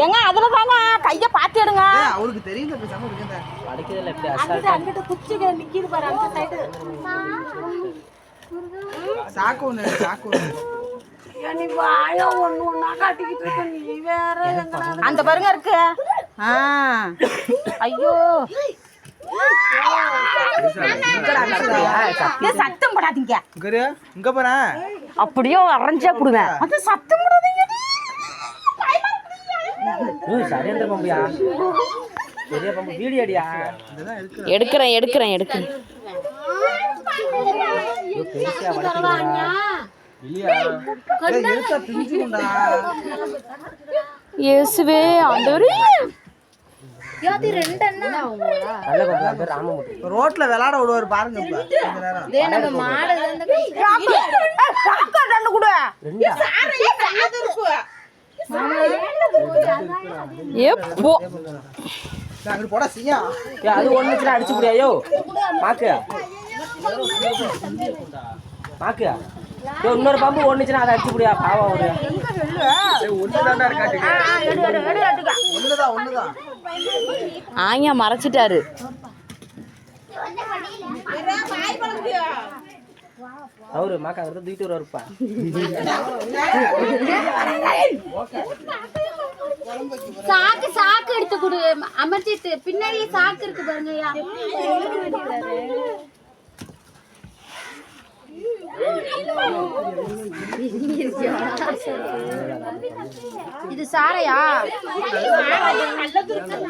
ஏங்க அதுல தாங்க கைய பாத்து எடுங்க. அவருக்கு தெரியுது பேசாம இருக்கேன் அடிக்கிறதுல எப்படி அங்கிட்டு அங்கிட்டு குச்சி நிக்கிது பாரு அந்த சைடு சாக்கு ஒண்ணு சாக்கு ஒண்ணு. நீ வாய ஒண்ணு ஒண்ணா காட்டிக்கிட்டு இருக்க நீ வேற அந்த பாருங்க இருக்கு. ஆ. ஐயோ. சத்தம் போடாதீங்க. இங்க இங்க போறேன் அப்படியே அரைஞ்சா கொடுவேன் அது சத்தம் எடுக்கிறேன் எடுக்கிறேன் எடுக்கிறேன். இயேசுவே ஆண்டவரே. ரோட்ல விளையாட விடுவாரு பாருங்க நேரம் ரெண்டு கூட. அது ஒண்ணுச்சுனா அடிச்சு முடியாயோ மாக்கு. மாக்கு. இன்னொரு பம்பு ஒண்ணுச்சுனா அதை அடிச்சு முடியா பாவம் ஒரு ஆயா மறைச்சிட்டாரு. அவரு மாக்கா அவரு தூக்கிட்டு வருவாருப்பா. சாக்கு சாக்கு எடுத்து கொடு. அமர்ஜித் பின்னாடியே சாக்கு இருக்கு பாருங்கய்யா. இது சாரையா?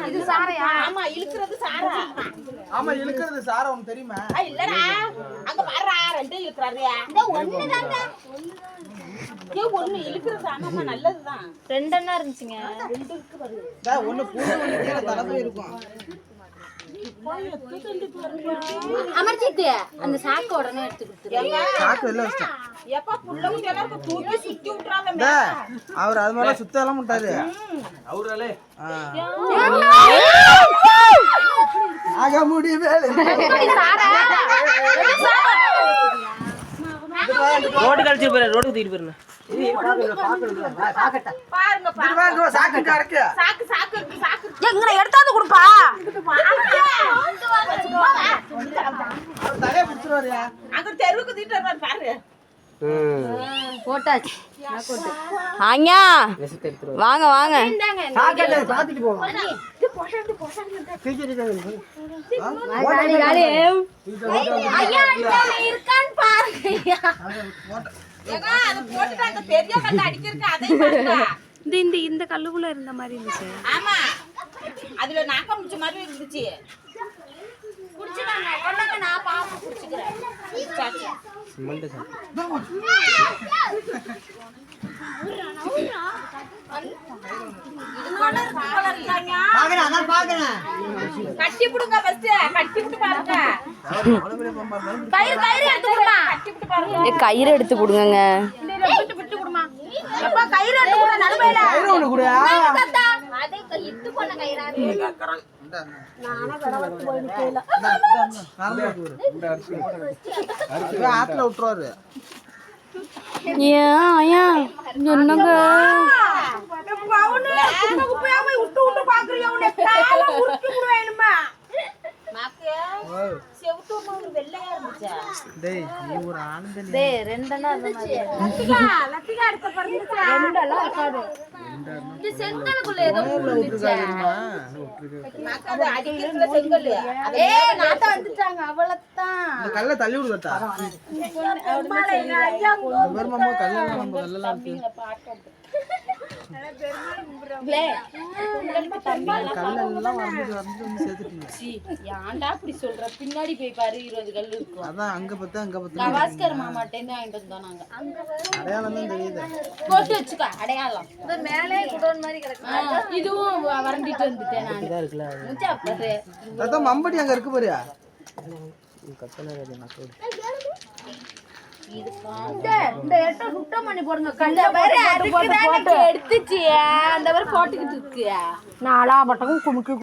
இது சாரையா? ஆமா இழுக்கிறது சாரா. ஆமா இழுக்கிறது சார உனக்கு தெரியுமா? இல்லடா. அங்க பாருடா ரெண்டு இழுக்கிறாரு ஏ ஒண்ணு இழுக்கிறது ஆமாமா நல்லதுதான். ரெண்டெண்ணா இருந்துச்சுங்க. ஒண்ணு பூண்டு ஒண்ணு கீழே தலைமை இருக்கும் அமர்ஜித் அந்த சாக்கு உடனே எடுத்து கொடுத்துரு. சாக்கு வெளில வச்சிட்டேன் எப்ப புள்ள குட்டியெல்லாம் தூக்கி சுத்தி விட்டுறாங்க டேய், அவர் அது மாதிரி சுத்த எல்லாம் அவராலே. ஆக முடியவே ரோடு கழிச்சிட்டு போயிரு ரோடுக்கு தூக்கிட்டு போயிருந்தேன் பாருங்க பாருங்க. சாக்கு இருக்கு. சாக்கு சாக்கு இருக்கு, சாக்கு இருக்கு. எங்களை எடுத்தாந்து கொடுப்பா. போட்டாச்சு. வாங்க வாங்க. இருக்கான்னு பாருங்க ஏங்க அது போட்டுட்டு அந்த பெரிய கல்ல அடிக்கிறதுக்கு அதையும் பாருங்க இந்த இந்த இந்த கல்லுக்குள்ள இருந்த மாதிரி இருந்துச்சு. ஆமா. அதுல நாக்க முடிச்ச மாதிரி இருந்துச்சு. பாக்குறேன் அதான் பாக்குறேன். கட்டி விடுங்க ஃபர்ஸ்ட் கட்டி விட்டு பாருங்க. கயிறு கயிறு எடுத்து கொடுமா. கட்டி விட்டு பாருங்க. ஏ கயிறு எடுத்து கொடுங்க விட்டு விட்டு கொடுமா. எப்பா கயிறு எடுத்து கூட நடுவேல. கயிறு ஒண்ணு கூட அதே கை- இட்டு போன கயிறா இருக்கு. ஆத்துல விட்டுருவாரு ஏன் ஆயா என்னங்க மாக்கு செவுத்து ஒரு வெள்ளையா இருந்துச்சா டேய் நீ ஒரு இந்த கல்லை தள்ளி நம்ம கல்லெல்லாம் ஏன்டா இப்படி சொல்ற பின்னாடி போய் பாரு இருபது கல் இருக்கும் அதான் அங்க பத்து அங்க பத்து. கவாஸ்கர் மாமாட்டேன்னு வாங்கிட்டு வந்தோம் நாங்க. அடையாளம் தான் தெரியுது. போட்டு வச்சுக்க அடையாளம். மேலே குடோன் மாதிரி கிடக்கு இதுவும் வறண்டிட்டு வந்துட்டேன் நான். பாரு. அதான் மம்பட்டி அங்க இருக்கு பாரியா? கத்தனை மக்கள் இந்த இந்த எட்ட சுத்தம் பண்ணி போடுங்க. கல்ல பாரு எடுத்துச்சு அந்த மாதிரி போட்டுக்கிட்டு இருக்கு நாலா பட்டமும் குமுக்கு